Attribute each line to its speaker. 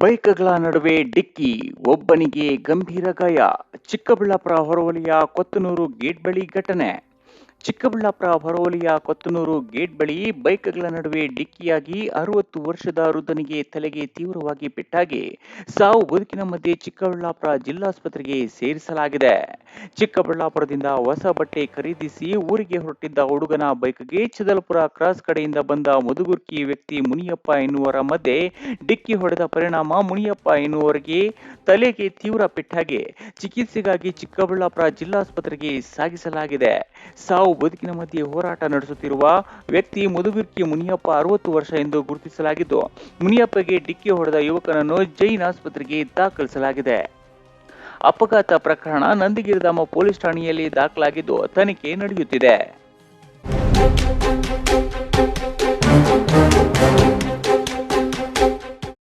Speaker 1: ಬೈಕ್ಗಳ ನಡುವೆ ಡಿಕ್ಕಿ ಒಬ್ಬನಿಗೆ ಗಂಭೀರ ಗಾಯ. ಚಿಕ್ಕಬಳ್ಳಾಪುರ ಹೊರವಲಯ ಕೊತ್ತನೂರು ಗೇಟ್ ಬಳಿ ಘಟನೆ. ಚಿಕ್ಕಬಳ್ಳಾಪುರ ಹೊರವಲಿಯ ಕೊತ್ತನೂರು ಗೇಟ್ ಬಳಿ ಬೈಕ್ಗಳ ನಡುವೆ ಡಿಕ್ಕಿಯಾಗಿ ಅರವತ್ತು ವರ್ಷದ ವೃದ್ಧನಿಗೆ ತಲೆಗೆ ತೀವ್ರವಾಗಿ ಪೆಟ್ಟಾಗಿ ಸಾವು ಬದುಕಿನ ಮಧ್ಯೆ ಚಿಕ್ಕಬಳ್ಳಾಪುರ ಜಿಲ್ಲಾಸ್ಪತ್ರೆಗೆ ಸೇರಿಸಲಾಗಿದೆ. ಚಿಕ್ಕಬಳ್ಳಾಪುರದಿಂದ ಹೊಸ ಬಟ್ಟೆ ಖರೀದಿಸಿ ಊರಿಗೆ ಹೊರಟಿದ್ದ ಹುಡುಗನ ಬೈಕ್ಗೆ ಚದಲಪುರ ಕ್ರಾಸ್ ಕಡೆಯಿಂದ ಬಂದ ಮುದುಗುರ್ಕಿ ವ್ಯಕ್ತಿ ಮುನಿಯಪ್ಪ ಎನ್ನುವರ ಮಧ್ಯೆ ಡಿಕ್ಕಿ ಹೊಡೆದ ಪರಿಣಾಮ ಮುನಿಯಪ್ಪ ಎನ್ನುವರಿಗೆ ತಲೆಗೆ ತೀವ್ರ ಪೆಟ್ಟಾಗಿ ಚಿಕಿತ್ಸೆಗಾಗಿ ಚಿಕ್ಕಬಳ್ಳಾಪುರ ಜಿಲ್ಲಾಸ್ಪತ್ರೆಗೆ ಸಾಗಿಸಲಾಗಿದೆ. ಸಾವು ಬದುಕಿನ ಮಧ್ಯೆ ಹೋರಾಟ ನಡೆಸುತ್ತಿರುವ ವ್ಯಕ್ತಿ ಮಧುಬಿರ್ಕಿ ಮುನಿಯಪ್ಪ ಅರವತ್ತು ವರ್ಷ ಎಂದು ಗುರುತಿಸಲಾಗಿದ್ದು, ಮುನಿಯಪ್ಪಗೆ ಡಿಕ್ಕಿ ಹೊಡೆದ ಯುವಕನನ್ನು ಜೈನ್ ಆಸ್ಪತ್ರೆಗೆ ದಾಖಲಿಸಲಾಗಿದೆ. ಅಪಘಾತ ಪ್ರಕರಣ ನಂದಿಗಿರಿಧಾಮ ಪೊಲೀಸ್ ಠಾಣೆಯಲ್ಲಿ ದಾಖಲಾಗಿದ್ದು, ತನಿಖೆ ನಡೆಯುತ್ತಿದೆ.